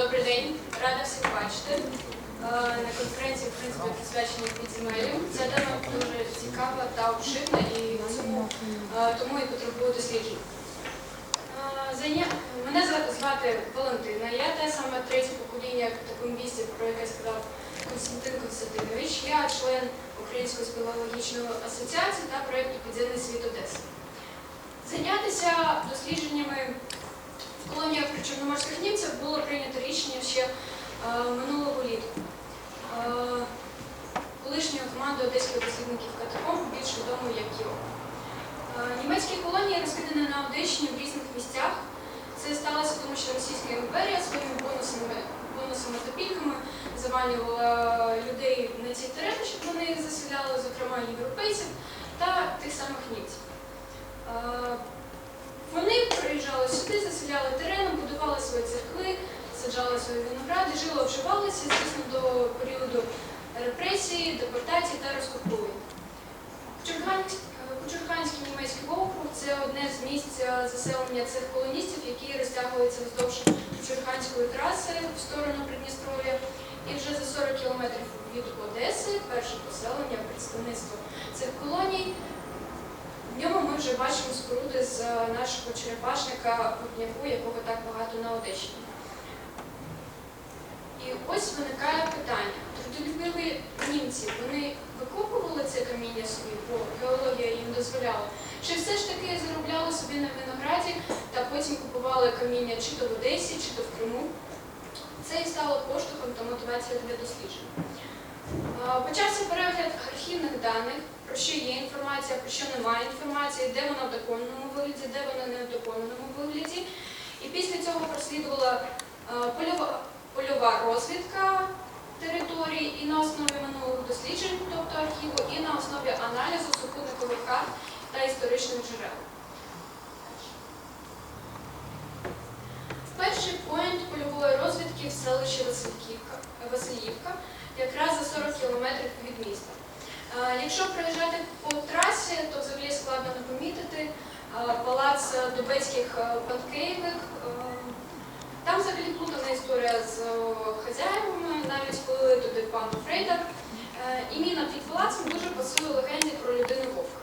Добрий день, рада всіх бачити. Е, На конференції, в принципі, присвяченій підземеллю. Ця тема дуже цікава та обширна і е, тому і потребує досліджень. Е, Мене зва- звати Валентина. Я те саме третє покоління катакомбістів, про яке сказав Константин Константинович. Я член Української спілологічної асоціації та проєкту Підземний світ Одеси. Зайнятися дослідженнями в колоніях причорноморських німців було прийнято рішення ще е, минулого літа. Е, колишньою командою одеських дослідників катакомб, більш відомою як КІО. Е, німецькі колонії розкидані на Одещині в різних місцях. Це сталося тому, що Російська імперія своїми бонусами, бонусами та пільками заманювала людей на ці терени, щоб вони їх заселяли, зокрема європейців та тих самих німців. Вони приїжджали сюди, заселяли терени, будували свої церкви, саджали свої виногради, жили, обживалися, звісно, до періоду репресії, депортації та розкуповень. Кучурганськ- е, німецький округ це одне з місць е, заселення цих колоністів, які розтягуються вздовж Кучурганської траси в сторону Придністров'я. І вже за 40 кілометрів від Одеси перше поселення, представництво цих колоній. В ньому ми вже бачимо споруди з е, нашого черепашника Путняку, якого так багато на Одещині. І ось виникає питання. Трудолюбиві німці, вони викопували це каміння собі, бо геологія їм дозволяла, чи все ж таки заробляли собі на винограді та потім купували каміння чи то в Одесі, чи то в Криму. Це і стало поштовхом та мотивацією для досліджень. Е, Почався перегляд архівних даних, про що є інформація, про що немає інформації, де вона в доконаному вигляді, де вона не в доконаному вигляді. І після цього прослідувала е, польова, польова розвідка територій і на основі минулих досліджень, тобто архіву, і на основі аналізу супутникових карт та історичних джерел. Перший поінт польової розвідки в селищі Васильівка, якраз за 40 кілометрів від міста. Е, Якщо проїжджати по трасі, то взагалі складно не помітити е, палац Дубецьких Панкеєвих. е, Там взагалі плутана історія з хазяївами, навіть коли туди пан Фрейдер. Е, І міна під палацом дуже пасує легенді про людину Вовка.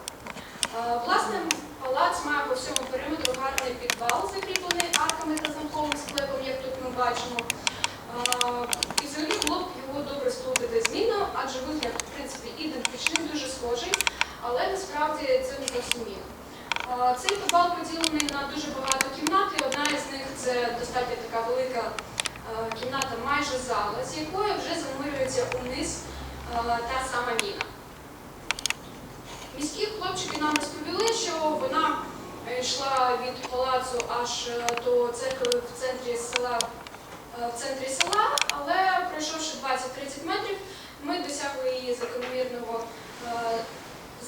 Власне, палац має по всьому периметру гарний підвал, закріплений арками та замковим склепом, як тут ми бачимо. І взагалі було б його добре сплутати з міною, адже вигляд, в принципі, ідентичний, дуже схожий, але насправді це не зовсім. Е, Цей підвал поділений на дуже багато кімнат, і одна із них це достатньо така велика кімната, майже зала, з якої вже занурюється униз та сама міна. Міські хлопчики нам розповіли, що вона йшла від палацу аж е, до церкви в центрі села, в центрі села, але пройшовши 20-30 метрів, ми досягли її закономірного е,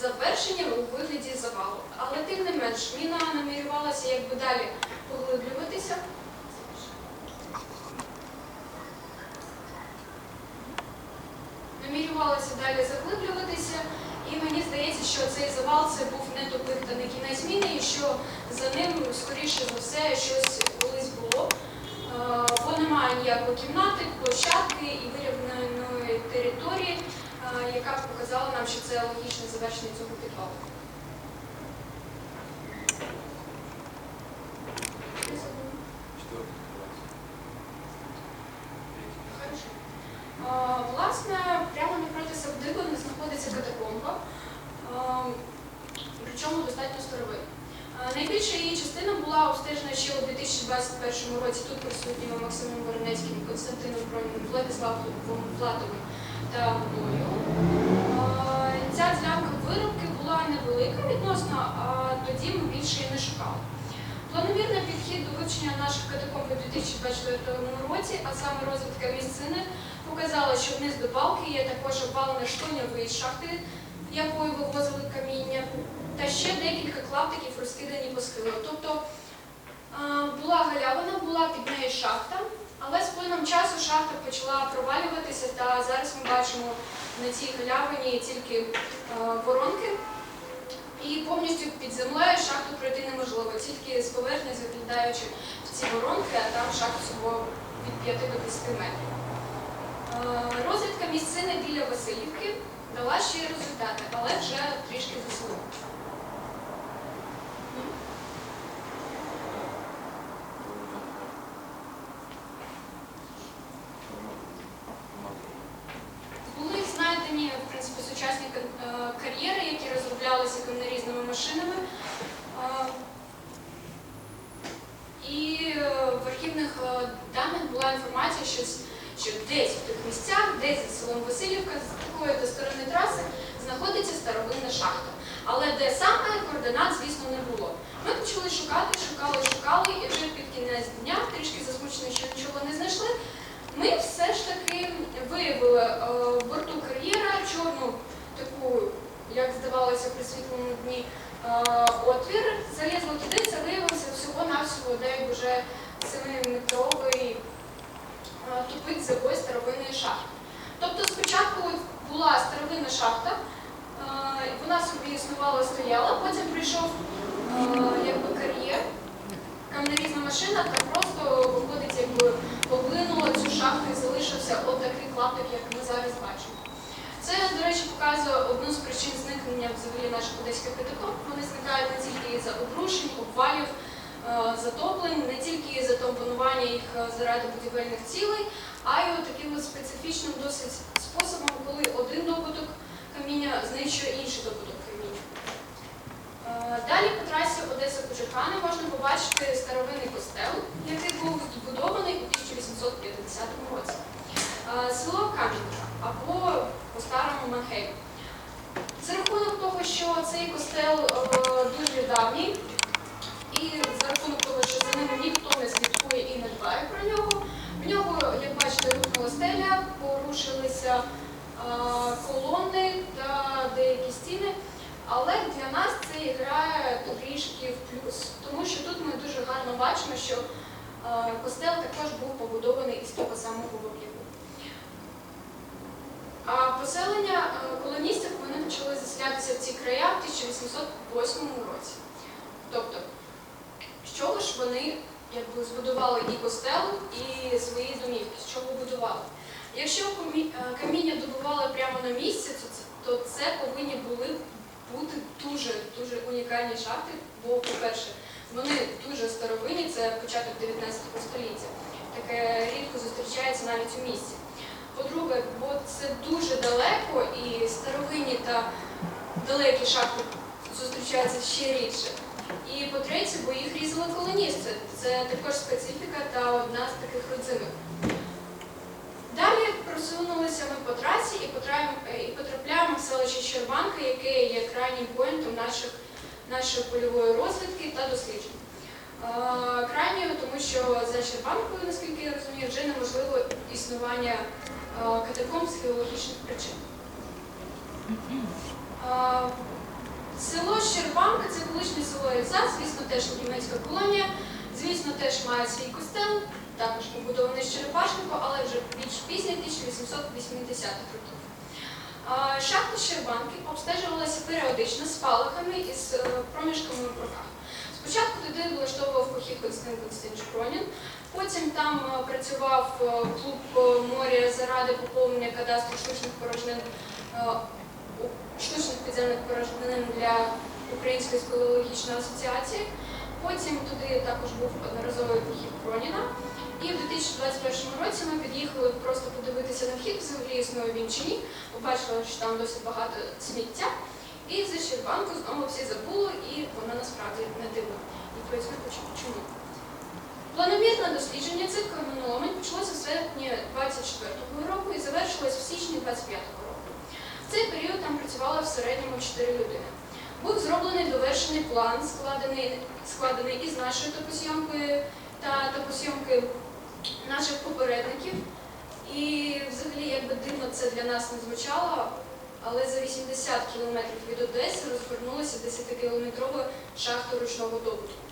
завершення у вигляді завалу. Але тим не менш, міна намірювалася якби далі поглиблюватися. Намірювалася далі заглиблюватися, і мені здається, що цей завал це був не не кінець міни, і що за ним, скоріше за все, щось. Е, Бо немає ніякої кімнати, площадки і вирівняної території, е, яка б показала нам, що це логічне завершення цього підвалу. Хорошо. А, Власне, прямо напроти Савдиби не знаходиться катакомба, а, причому достатньо старовина. А, Найбільша її частина була обстежена ще у 2021 році тут присутніми Максимом Воронецьким, Константином Броніним, Владиславом Платовим та мною. А, Ця ділянка виробки була невелика відносно, а тоді ми більше її не шукали. Планомірний підхід до вивчення наших катакомб у 2024 році, а саме розвитка місцини, показала, що вниз до балки є також обвалена штоня шахти, якою вивозили каміння, та ще декілька клаптиків розкидані по схилу. Тобто була галявина, була під нею шахта, але з плином часу шахта почала провалюватися, та зараз ми бачимо на цій галявині тільки воронки. І повністю під землею шахту пройти неможливо, тільки з поверхні заглядаючи ці воронки, а там шах всього від 5 до 10 метрів. Е, Розвідка місцини біля Васильівки дала ще й результати, але вже трішки за селом. Були знайдені в принципі, сучасні кон- е, кар'єри, які розроблялися камнерізними машинами. Е, І е, в архівних е, даних була інформація, що, с- що десь в тих місцях, десь за селом Васильівка, з такої до сторони траси, знаходиться старовинна шахта. Але де саме координат, звісно, не було. Ми почали шукати, шукали, шукали, і вже під кінець дня, трішки засмучені, що нічого не знайшли. Ми все ж таки виявили е, в борту кар'єра чорну таку, як здавалося, при світлому дні е, отвір. Залізли туди, це виявився всього-навсього де вже 7-метровий е, тупик забой старовинної шахти. Тобто спочатку була старовинна шахта, е, вона собі існувала, стояла, потім прийшов якби кар'єр, камнерізна машина та просто виходить, якби поглинула цю шахту і залишився отакий клаптик, як ми зараз бачимо. Це, до речі, показує одну з причин зникнення взагалі наших одеських катакомб. Вони зникають не тільки із-за обрушень, обвалів, е, затоплень, не тільки із-за компонування їх е, заради будівельних цілей, а й таким специфічним досить способом, коли один добуток каміння знищує інший добуток каміння. Е, Далі по трасі Одеса Кожухани можна побачити старовинний костел, який був збудований у 1850 році. Село Кам'янка або по-старому Манхейм. За рахунок того, що цей костел е, дуже давній, і за рахунок того, що за ним ніхто не слідкує і не дбає про нього, в нього, як бачите, рухнула стеля, порушилися е, колони та деякі стіни. Але для нас це грає трішки в плюс, тому що тут ми дуже гарно бачимо, що е, костел також був побудований із того самого вугліву. А поселення е, колоністів вони почали заселятися в ці края в 1808 році. Тобто, з чого ж вони якби, збудували і костел, і свої домівки, з чого будували? Якщо е, каміння добували прямо на місці, то це, повинні були бути дуже дуже унікальні шахти, бо, по-перше, вони дуже старовинні, це початок 19 століття. Таке рідко зустрічається навіть у місті. По-друге, бо це дуже далеко і старовинні та далекі шахти зустрічаються ще рідше. І по-третє, бо їх різали колоністи. Це також специфіка та одна з таких родзинок. Далі просунулися ми по трасі і потрапляємо, в селище Щербанка, яке є крайнім поінтом наших, нашої польової розвідки та досліджень. Е, Крайньою, тому що за Щербанкою, наскільки я розумію, вже неможливо існування е, катакомб з геологічних причин. Е, Село Щербанка це колишнє село Ельзас, звісно, теж німецька колонія, звісно, теж має свій костел, також побудований з Черепашнику, але вже більш пізній 1880-х років. Шахта Щербанки обстежувалася періодично спалахами із е, проміжками в руках. Спочатку туди влаштовував похід Константин Константинович Пронін, потім там е, працював е, клуб е, моря заради поповнення кадастру штучних порожнин штучних підземних порожнин для Української спелеологічної асоціації. Потім туди також був одноразовий похід Проніна. І в 2021 році ми під'їхали просто подивитися на вхід, взагалі існує він чи ні. Побачили, що там досить багато сміття. І за Щербанку знову всі забули, і вона насправді не дивна. І поясню, чому. Планомірне дослідження цих каменоломень почалося в серпні 24-го року і завершилось в січні 25-го року. В цей період там працювало в середньому 4 людини. Був зроблений довершений план, складений, складений із нашою топосйомкою та топосйомки наших попередників. І взагалі, якби дивно це для нас не звучало, але за 80 кілометрів від Одеси розвернулася 10-кілометрова шахта ручного добутку.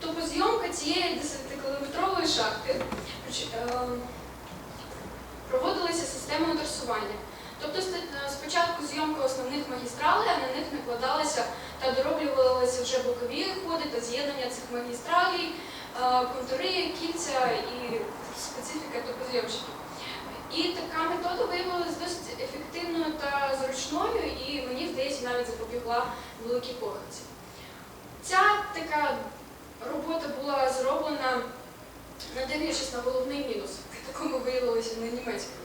Топозйомка цієї 10-кілометрової шахти е, проводилася системою трасування. Тобто е, спочатку зйомка основних магістралей, а на них накладалися та дороблювалися вже бокові ходи та з'єднання цих магістралей, контури, кільця і специфіка топозйомщиків. І така метода виявилася досить ефективною та зручною, і мені здається, навіть запобігла великій похибці. Ця така робота була зроблена, не дивлячись на головний мінус, такому виявилося на німецькому.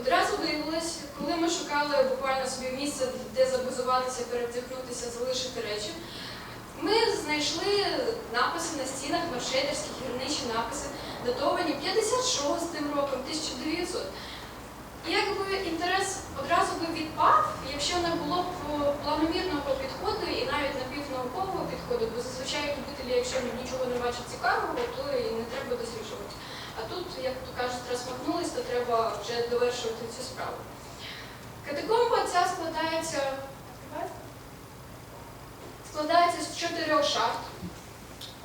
Одразу виявилось, коли ми шукали буквально собі місце, де забузуватися, перевдягнутися, залишити речі, ми знайшли написи на стінах, маршейдерські гірничі написи, датовані 56 роком, 1900. І якби інтерес одразу би відпав, якщо не було б планомірного підходу і навіть напівнаукового підходу, бо зазвичай любителі, якщо нічого не бачать цікавого, то і не треба досліджувати. А тут, як то кажуть, розмахнулись, то треба вже довершувати цю справу. Катакомба ця складається, складається з чотирьох шахт.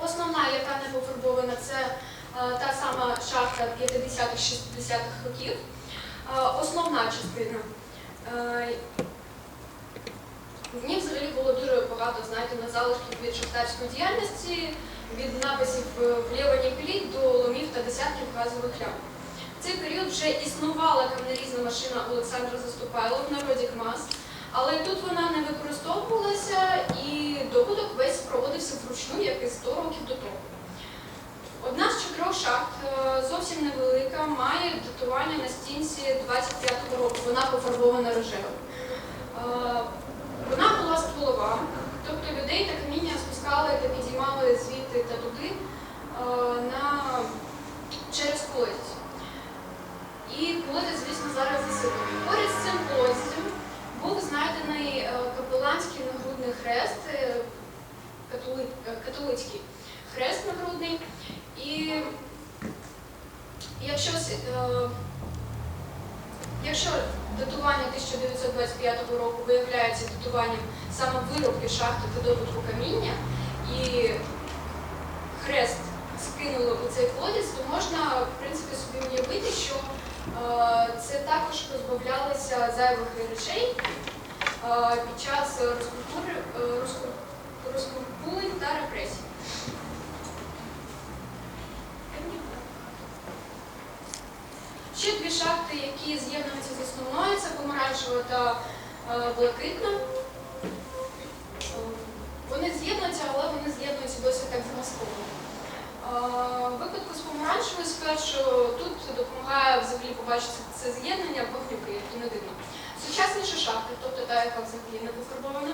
Основна, яка не пофарбована, це е, та сама шахта 50-60-х років. Основна частина. Е, В ній взагалі було дуже багато знайдено залишків від шахтарської діяльності, від написів е, «Влєва піліт до ломів та десятків газових лям. В цей період вже існувала камнерізна машина Олександра Заступайло в народі КМАЗ, але тут вона не використовувалася і добуток весь проводився вручну, як і 100 років до того. Одна з чотирьох шахт е, зовсім невелика, має датування на стінці 25-го року. Вона пофарбована рожевим. Е, Вона була стволова, тобто людей та каміння спускали та підіймали звідти та туди е, на... через колодязь. І колодязь, звісно, зараз засипаний. Поряд з цим колодязем був знайдений капеланський нагрудний хрест, католи- католицький хрест нагрудний. І якщо, е, якщо датування 1925 року виявляється датуванням саме виробки шахти видобутку каміння, і хрест скинули у цей колодязь, то можна в принципі собі уявити, що е, це також позбавлялися зайвих речей е, під час розкуркулень та репресій. Ще дві шахти, які з'єднуються з основною, це помаранчева та е, блакитна. Е, Вони з'єднуються, але вони з'єднуються досить так замасковано. Е, В випадку з помаранчевою спершу тут допомагає взагалі побачити це з'єднання вогнюки, які не видно. Сучасніші шахти, тобто та, яка взагалі не пофарбована,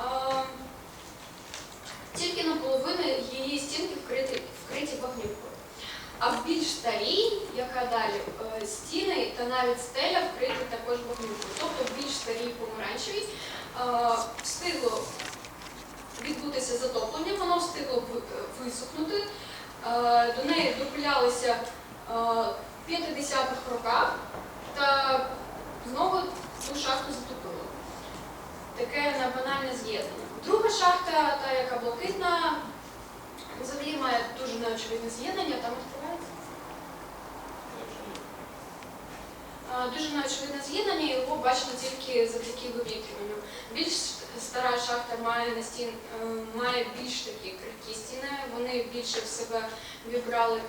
е, тільки наполовину її стінки вкриті, вкриті вогнюкою. А в більш старій, яка далі, е, стіни та навіть стеля вкриті також вогнюкою. Тобто в більш старій помаранчевій е, встигло відбутися затоплення, воно встигло е, висохнути. До неї допилялися в 50-х роках та знову цю шахту затопило. Таке небанальне з'єднання. Друга шахта, та яка блакитна, взагалі має дуже неочевидне з'єднання, там відкривається. Дуже неочевидне з'єднання, його бачено тільки завдяки вивітрюванню. Більш стара шахта має на стін, е, має більш такі крихкі стіни, вони більше в себе вібрали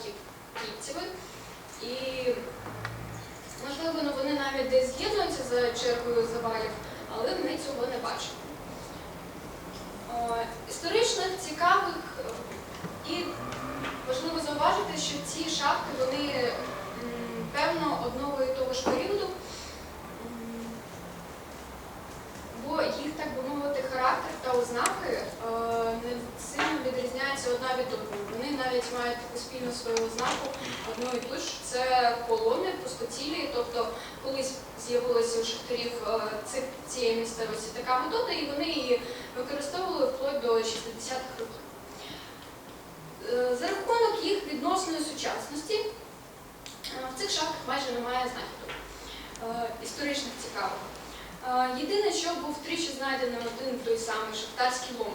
кільцеві. І можливо, ну, вони навіть десь з'єднуються за чергою завалів, але ми цього не бачимо. Е, Історичних цікавих і важливо зауважити, що ці шахти вони певно одного і того ж періоду, бо їх, так би мовити, характер та ознаки е, не сильно відрізняються одна від одної. Вони навіть мають таку спільну свою ознаку одну і ту ж. Це колони, пустотілі, тобто колись з'явилася у шахтарів е, цієї місцевості така метода, і вони її використовували вплоть до 60-х років. Е, За рахунок їх відносної сучасності е, в цих шахтах майже немає знахідок е, історичних цікавих. Єдине, що був тричі знайдений один той самий шахтарський лом.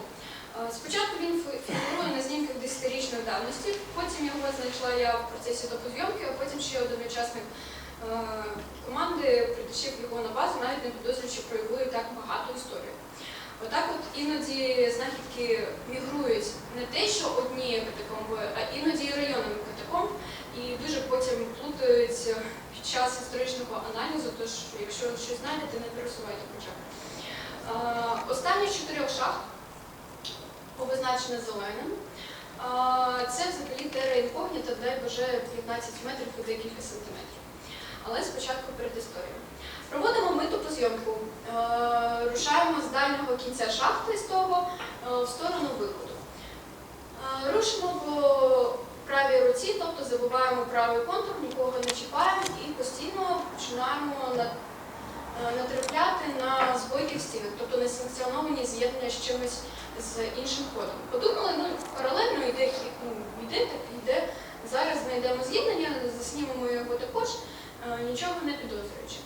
Спочатку він фігурує на знімках десятирічної давності, потім його знайшла я в процесі допозйомки, а потім ще один учасник команди притащив його на базу, навіть не підозрюючи про яку і так багату історію. Отак от іноді знахідки мігрують не те, що однією катакомбою, а іноді і районами катакомб, і дуже потім плутають е, під час історичного аналізу, тож якщо щось знайдете, не пересувайте хоча. Е, Останні з чотирьох шахт обозначено зеленим. Це взагалі тера інкогніта, дай боже 15 метрів і декілька сантиметрів. Але спочатку перед історією. Проводимо ми тупу зйомку. Е, Рушаємо з дальнього кінця шахти з того е, в сторону виходу. Е, Рушимо по правій руці, тобто забуваємо правий контур, нікого не чіпаємо і постійно починаємо натрапляти на збойки в стінах, тобто несанкціоновані з'єднання з чимось з іншим ходом. Подумали, ну паралельно йде, ну, йде, так йде. Зараз знайдемо з'єднання, заснімемо його також, нічого не підозрюючи.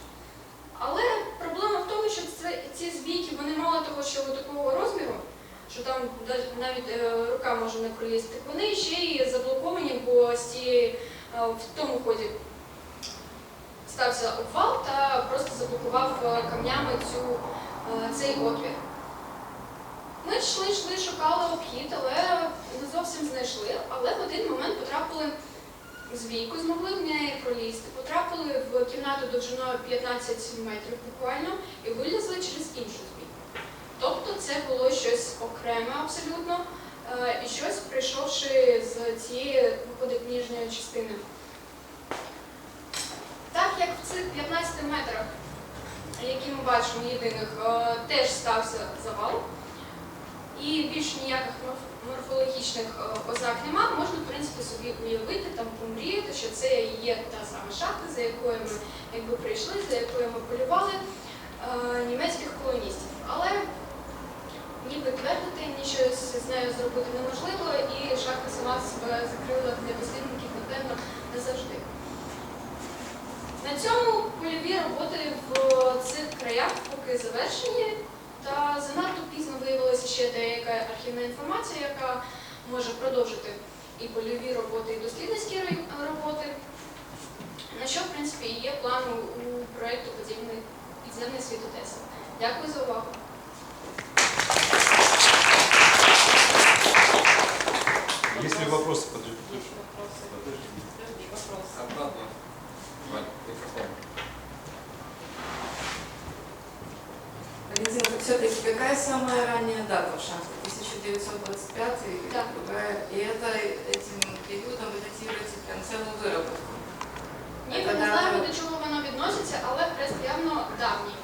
Але проблема в тому, що це, ці збійки вони мало того, що такого розміру, що там навіть е, рука може не пролізти, вони ще й заблоковані, бо з цієї, е, в тому ході стався обвал та просто заблокував е, камнями цю, е, цей отвір. Ми йшли, йшли, шукали обхід, але не зовсім знайшли. Але в один момент потрапили звійку, змогли в неї пролізти, потрапили в кімнату довжиною 15 метрів буквально і вилізли через іншу звійку. Тобто це було щось окреме абсолютно, е, і щось прийшовши з цієї виходить ніжньої частини. Так як в цих 15 метрах, які ми бачимо єдиних, е, теж стався завал, і більш ніяких морфологічних е, ознак нема, можна в принципі собі уявити, там помріяти, що це є та сама шахта, за якою ми якби прийшли, за якою ми полювали е, німецьких колоністів. Але ні підтвердити, ні щось з нею зробити неможливо, і шахта сама себе закрила для дослідників, напевно, назавжди. На цьому польові роботи в цих краях поки завершені, та занадто пізно виявилася ще деяка архівна інформація, яка може продовжити і польові роботи, і дослідницькі роботи. На що, в принципі, є план у- проєкту «Подземний підземний світ Одеси. Дякую за увагу. Есть ли вопросы? Подожди, Подожди, вопрос. Обратно. Вань, микрофон. Валентина, все-таки какая самая ранняя дата в шахте? 1925 или Да. другая? И это этим периодом вы датируете прям целую выработку. Ні, ми не знаємо, до чого воно відноситься, але хрест явно давній.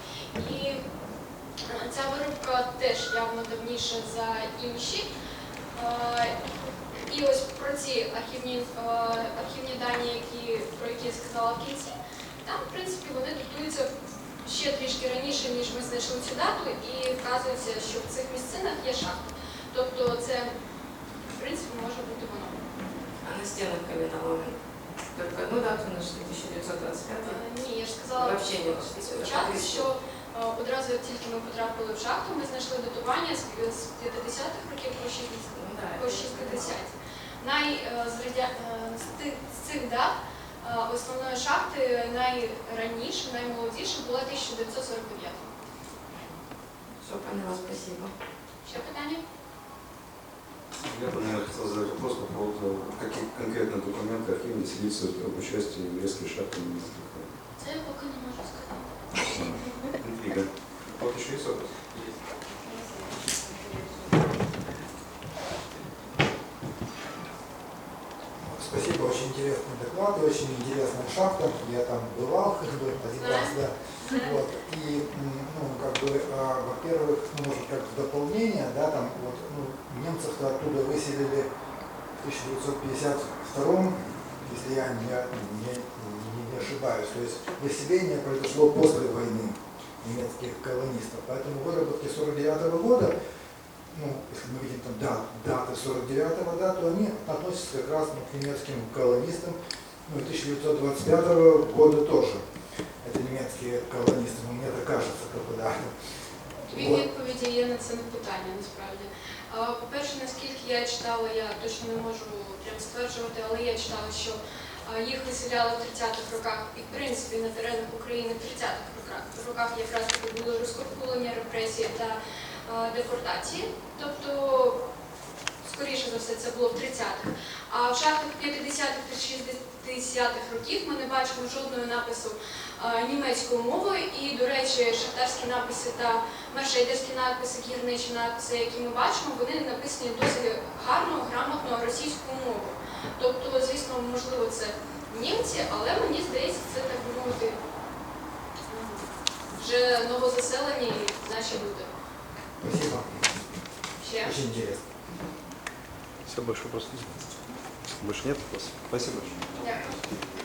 І е, ця виробка теж явно давніша за інші. Е, І ось про ці архівні, е, архівні дані, які, про які я сказала в кінці, там, в принципі, вони датуються ще трішки раніше, ніж ми знайшли цю дату, і вказується, що в цих місцинах є шахти. Тобто це, в принципі, може бути воно. А на стенах каменоломен? Только одну дату нашли, 1925 Е, Ні, я ж сказала спочатку, що е, одразу як тільки ми потрапили в шахту, ми знайшли датування з з 50-х років по 60 Ну да, по это 60. Най, е, з, цих дат основної шахти найраніша, наймолодіша була 1949. Все поняла, спасибо. Ще питання? Я бы, наверное, хотел задать вопрос по поводу, какие конкретно документы архивные свидетельствуют об участии в резкой шахте немецких Це я поки не можу сказати. Интрига. Вот еще есть вопрос? Спасибо, Интересный доклад, очень интересная шахта. Я там бывал как бы один раз, да. Вот. И, ну, как бы, а, во-первых, ну, может, как в дополнение, да, там, вот, ну, немцев-то оттуда выселили в 1952 если я не, не, не- не ошибаюсь. То есть выселение произошло после войны немецких колонистов. Поэтому выработки 49 года ну, если мы видим там да, даты 49-го, да, то они относятся как раз ну, к немецким колонистам, ну, и 1925 года тоже. Это немецкие колонисты, ну, мне так кажется, как бы, да. Дві Вот. відповіді є на це питання насправді. А, По-перше, наскільки я читала, я точно не можу прям стверджувати, але я читала, що а, їх виселяли в 30-х роках і в принципі на теренах України в 30-х роках, роках якраз таки були розкуркулення репресії та е, депортації, тобто, скоріше за все, це було в 30-х. А в шахтах 50-х та 60-х років ми не бачимо жодного напису е, німецькою мовою. І, до речі, шахтарські написи та мершейдерські написи, гірничі написи, які ми бачимо, вони написані досить гарно, грамотно російською мовою. Тобто, звісно, можливо, це німці, але мені здається, це так би мовити вже новозаселені наші люди. Спасибо. Ще Очень интересно. Все, больше вопросов нет. Больше нет вопросов? Спасибо большое. дякую.